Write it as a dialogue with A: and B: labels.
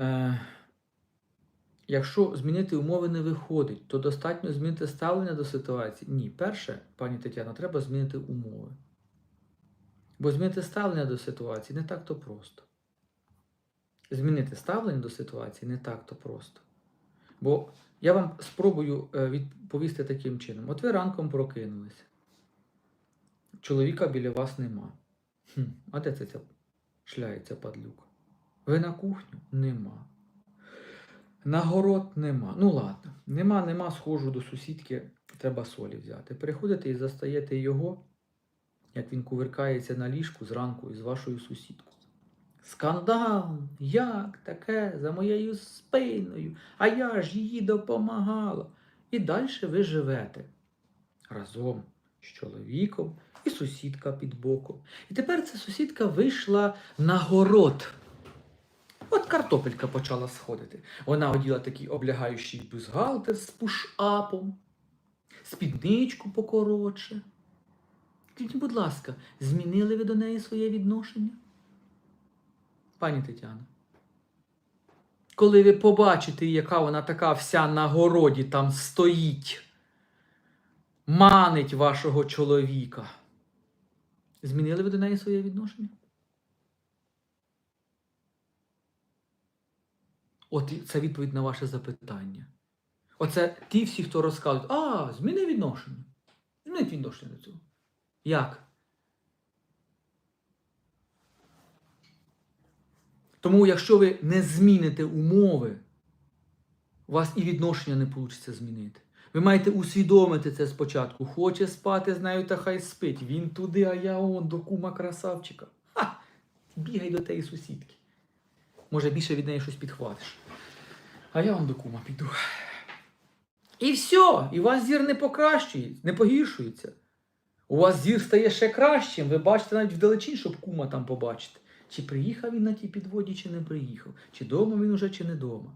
A: Е, якщо змінити умови не виходить, то достатньо змінити ставлення до ситуації? Ні. Перше, пані Тетяно, треба змінити умови. Бо змінити ставлення до ситуації не так то просто. Змінити ставлення до ситуації не так то просто. Бо я вам спробую е, відповісти таким чином: от ви ранком прокинулися. Чоловіка біля вас нема. Хм, а де це ця шляється падлюка? Ви на кухню? Нема. На город нема. Ну ладно, нема, нема, схожу до сусідки, треба солі взяти. Приходите і застаєте його, як він кувиркається на ліжку зранку із вашою сусідкою. Скандал! Як таке за моєю спиною? А я ж їй допомагала. І далі ви живете разом з чоловіком і сусідка під боком. І тепер ця сусідка вийшла на город. От картопелька почала сходити. Вона оділа такий облягаючий бюстгальтер з пуш-апом, спідничку покоротше. Скажіть, будь ласка, змінили ви до неї своє відношення? Пані Тетяна. Коли ви побачите, яка вона така вся на городі там стоїть, манить вашого чоловіка. Змінили ви до неї своє відношення? От це відповідь на ваше запитання. Оце ті всі, хто розказують, а, зміни відношення. Змінить відношення до цього. Як? Тому, якщо ви не зміните умови, у вас і відношення не вийде змінити. Ви маєте усвідомити це спочатку. Хоче спати з нею, та хай спить. Він туди, а я он до кума красавчика. Ха! Бігай до тієї сусідки. Може, більше від неї щось підхватиш. А я вам до кума піду. І все, і у вас зір не покращується, не погіршується. У вас зір стає ще кращим. Ви бачите навіть вдалечінь, щоб кума там побачити. Чи приїхав він на тій підводі, чи не приїхав, чи дома він уже, чи не дома.